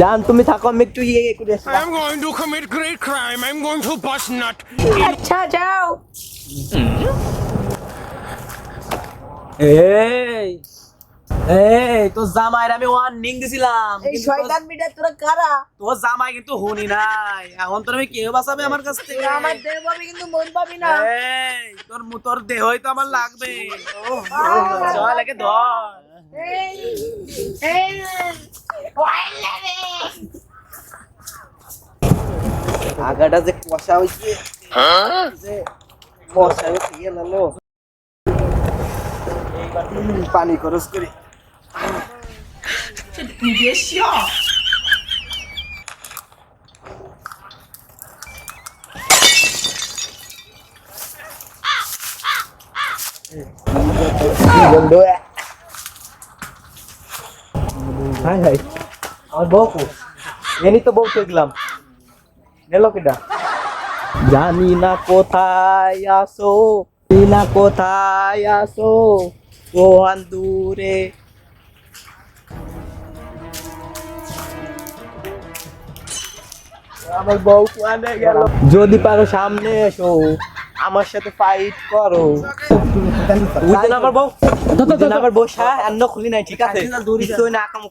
জান তুমি থাকো আমি একটু ইয়ে করে আসি। I'm going to commit great crime. I'm going to bust nut. আচ্ছা যাও এই এই তো জামাইর আমি ওয়ার্নিং দিছিলাম এই শয়তান বিটা তোরা কারা? তোর জামাই কিন্তু হুনি নাই। এখন তোর আমি কেউ বাঁচাবে আমার কাছ থেকে? আমার দেহ পাবি কিন্তু মন পাবি না। এই তোর মু- তোর দেহই তো আমার লাগবে। চল একে ধর। এই এই আগাটা যে কষা হইছে যে কষা হয়ে গিয়ে লালো পানি খরচ করি। বন্ধু হাই হাই আমার বউ কো? এনি তো বউ দেখলাম গেল কিটা জানি না কোথায় আসো জানি না কোথায় আসো কোহান দূরে আমার বউ কোয়ানে গেল। যদি পারো সামনে এসো আমার সাথে ফাইট করো। আমার বউ বুঝলেন আমার বউ শাহ অন্য খুলি নাই ঠিক আছে? কিছুই না কম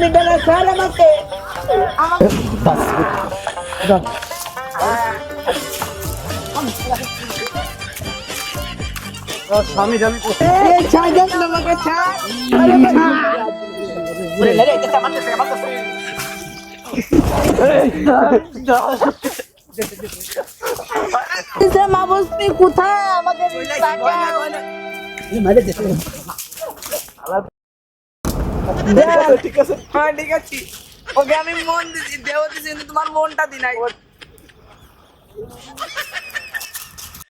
না আমাকে আমাকে স্বামী স্বামী না আমাকে কোথায় আমাকে ঠিক আছে। হ্যাঁ ঠিক আছে। ওকে আমি মন দিছি দেহ দিছি কিন্তু তোমার মনটা দি নাই।